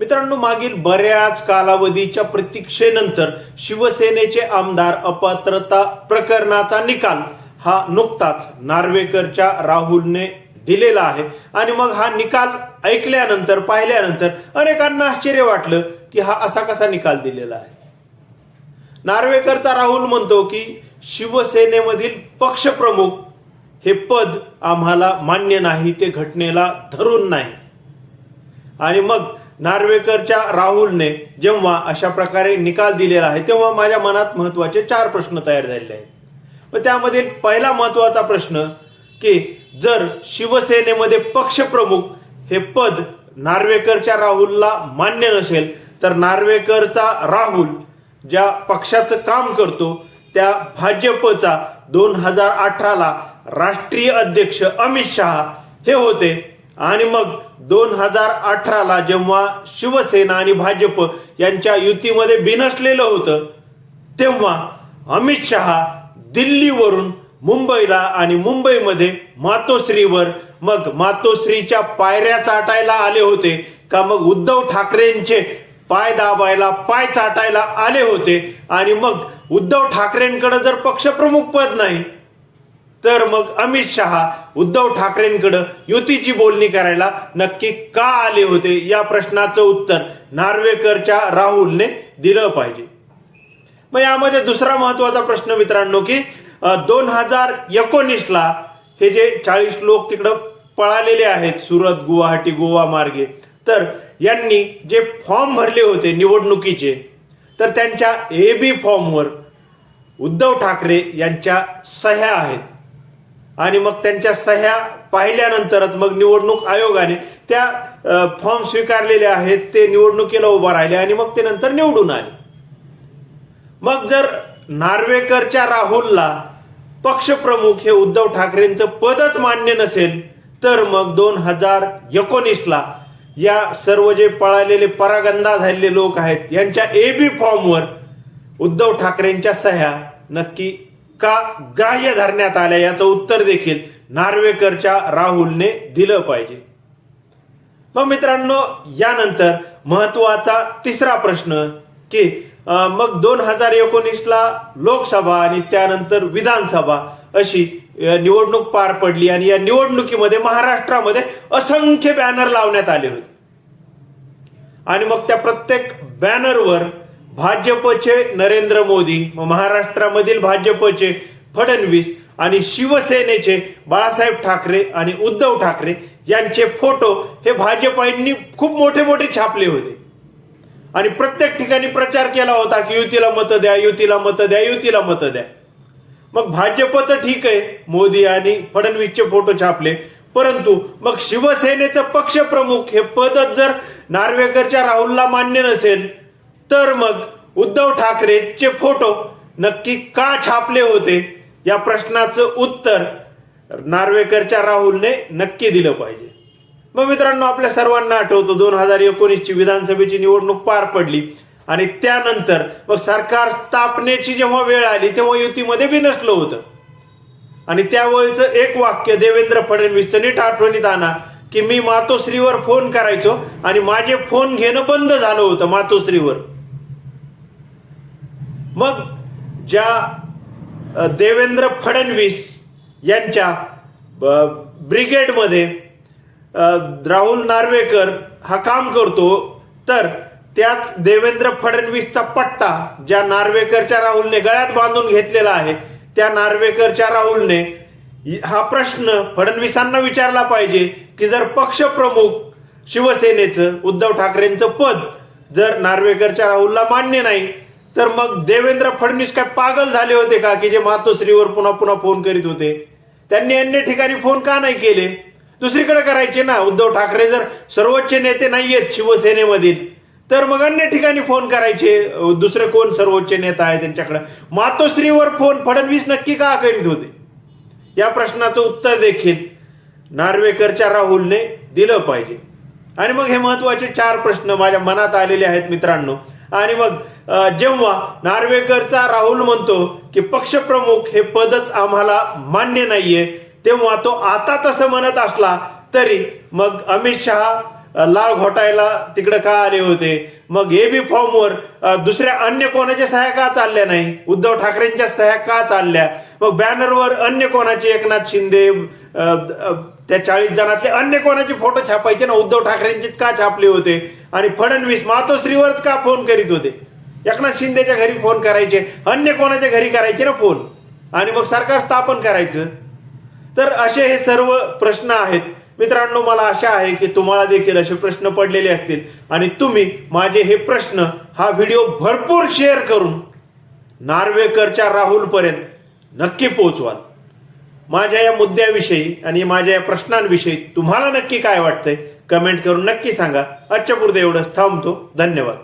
मित्रांनो मागील बऱ्याच कालावधीच्या प्रतीक्षेनंतर शिवसेनेचे आमदार अपात्रता प्रकरणाचा निकाल हा नुकताच नार्वेकरच्या राहुलने दिलेला आहे. आणि मग हा निकाल ऐकल्यानंतर पाहिल्यानंतर अनेकांना आश्चर्य वाटलं की हा असा कसा निकाल दिलेला आहे. नार्वेकरचा राहुल म्हणतो की शिवसेनेमधील पक्षप्रमुख हे पद आम्हाला मान्य नाही ते घटनेला धरून नाही. आणि मग नार्वेकरच्या राहुलने जेव्हा अशा प्रकारे निकाल दिलेला आहे तेव्हा माझ्या मनात महत्त्वाचे चार प्रश्न तयार झालेले आहेत. मग त्यामधील पहिला महत्त्वाचा प्रश्न की जर शिवसेनेमध्ये पक्षप्रमुख हे पद नार्वेकरच्या राहुलला मान्य नसेल तर नार्वेकरचा राहुल ज्या पक्षाचं काम करतो त्या भाजपचा दोन हजार अठराला राष्ट्रीय अध्यक्ष अमित शहा हे होते. आणि मग दोन हजार अठराला जेव्हा शिवसेना आणि भाजप यांच्या युतीमध्ये बिनसलेलं होतं तेव्हा अमित शहा दिल्लीवरून मुंबईला आणि मुंबईमध्ये मातोश्रीवर मग मातोश्रीच्या पायऱ्या चाटायला आले होते का मग उद्धव ठाकरेंचे पाय दाबायला पाय चाटायला आले होते आणि मग उद्धव ठाकरेंकडे जर पक्षप्रमुख पद नाही तर मग अमित शहा उद्धव ठाकरेंकडे युतीची बोलणी करायला नक्की का आले होते? या प्रश्नाचं उत्तर नार्वेकरच्या राहुलने दिलं पाहिजे. मग यामध्ये दुसरा महत्त्वाचा प्रश्न मित्रांनो की दोन हजार एकोणीसला हे जे चाळीस लोक तिकडं पळालेले आहेत सुरत गुवाहाटी गोवा मार्गे तर यांनी जे फॉर्म भरले होते निवडणुकीचे तर त्यांच्या ए बी फॉर्मवर उद्धव ठाकरे यांच्या सह्या आहेत. आणि मग त्यांच्या सह्या पाहिल्यानंतरच मग निवडणूक आयोगाने त्या फॉर्म स्वीकारलेले आहेत ते निवडणुकीला उभा राहिले आणि मग ते नंतर निवडून आले. मग जर नार्वेकरच्या राहुलला पक्षप्रमुख हे उद्धव ठाकरेंचं पदच मान्य नसेल तर मग दोन हजार एकोणीसला या सर्व जे पळालेले परागंदा झालेले लोक आहेत यांच्या ए बी फॉर्मवर उद्धव ठाकरेंच्या सह्या नक्की का ग्राह्य धरण्यात आल्या याचं उत्तर देखील नार्वेकरच्या राहुलने दिलं पाहिजे. मग मित्रांनो यानंतर महत्त्वाचा तिसरा प्रश्न की मग दोन हजार एकोणीसला लोकसभा आणि त्यानंतर विधानसभा अशी निवडणूक पार पडली आणि या निवडणुकीमध्ये महाराष्ट्रामध्ये असंख्य बॅनर लावण्यात आले होते. आणि मग त्या प्रत्येक बॅनरवर भाजपचे नरेंद्र मोदी महाराष्ट्रामधील भाजपचे फडणवीस आणि शिवसेनेचे बाळासाहेब ठाकरे आणि उद्धव ठाकरे यांचे फोटो हे भाजपांनी खूप मोठे मोठे छापले होते. आणि प्रत्येक ठिकाणी प्रचार केला होता की युतीला मतं द्या युतीला मतं द्या युतीला मतं द्या. मग भाजपचं ठीक आहे मोदी आणि फडणवीसचे फोटो छापले. परंतु मग शिवसेनेचं पक्षप्रमुख हे पदच जर नार्वेकरच्या राहुलला मान्य नसेल तर मग उद्धव ठाकरेचे फोटो नक्की का छापले होते? या प्रश्नाचं उत्तर नार्वेकरच्या राहुलने नक्की दिलं पाहिजे. मग मित्रांनो आपल्या सर्वांना आठवतो दोन हजार एकोणीसची विधानसभेची निवडणूक पार पडली आणि त्यानंतर मग सरकार स्थापनेची जेव्हा वेळ आली तेव्हा युतीमध्ये बिनसलं होतं. आणि त्यावेळीचं एक वाक्य देवेंद्र फडणवीसचं नीट आठवणीत आणा की मी मातोश्रीवर फोन करायचो आणि माझे फोन घेणं बंद झालं होतं मातोश्रीवर. मग ज्या देवेंद्र फडणवीस यांच्या ब- ब्रिगेडमध्ये राहुल नार्वेकर हा काम करतो तर त्याच देवेंद्र फडणवीसचा पट्टा ज्या नार्वेकरच्या राहुलने गळ्यात बांधून घेतलेला आहे त्या नार्वेकरच्या राहुलने हा प्रश्न फडणवीसांना विचारला पाहिजे की जर पक्षप्रमुख शिवसेनेचं उद्धव ठाकरेंचं पद जर नार्वेकरच्या राहुलला मान्य नाही तर मग देवेंद्र फडणवीस काय पागल झाले होते का की जे मातोश्रीवर पुन्हा पुन्हा फोन करीत होते? त्यांनी अन्य ठिकाणी फोन का नाही केले? दुसरीकडे करायचे ना उद्धव ठाकरे जर सर्वोच्च नेते नाहीयेत शिवसेनेमधील तर मग अन्य ठिकाणी फोन करायचे? दुसरे कोण सर्वोच्च नेता आहे त्यांच्याकडे? मातोश्रीवर फोन फडणवीस नक्की का करीत होते? या प्रश्नाचं उत्तर देखील नार्वेकरच्या राहुलने दिलं पाहिजे. आणि मग हे महत्त्वाचे चार प्रश्न माझ्या मनात आलेले आहेत मित्रांनो. आणि मग जेव्हा नार्वेकरचा राहुल म्हणतो की पक्षप्रमुख हे पदच आम्हाला मान्य नाहीये तेव्हा तो आता तसं म्हणत असला तरी मग अमित शहा लाल घोटायला तिकडे का आले होते? मग ए बी फॉर्मवर दुसऱ्या अन्य कोणाच्या सह्या का चालल्या नाही? उद्धव ठाकरेंच्या सह्या का चालल्या? मग बॅनरवर अन्य कोणाचे एकनाथ शिंदे त्या चाळीस जणातले अन्य कोणाचे फोटो छापायचे ना उद्धव ठाकरेंचेच का छापले होते? आणि फडणवीस मातोश्रीवरच का फोन करीत होते? एकनाथ शिंदेच्या घरी फोन करायचे अन्य कोणाच्या घरी करायचे ना फोन? आणि मग सरकार स्थापन करायचं. तर असे हे सर्व प्रश्न आहेत. मित्रांनो मला आशा आहे की तुम्हाला देखील असे प्रश्न पडलेले असतील. आणि तुम्ही माझे हे प्रश्न हा व्हिडिओ भरपूर शेअर करून नार्वेकरच्या राहुल पर्यंत नक्की पोहोचवाल. माझ्या या मुद्द्याविषयी आणि माझ्या या प्रश्नांविषयी तुम्हाला नक्की काय वाटतंय कमेंट करून नक्की सांगा. आजच्या पुरते एवढंच. थांबतो. धन्यवाद.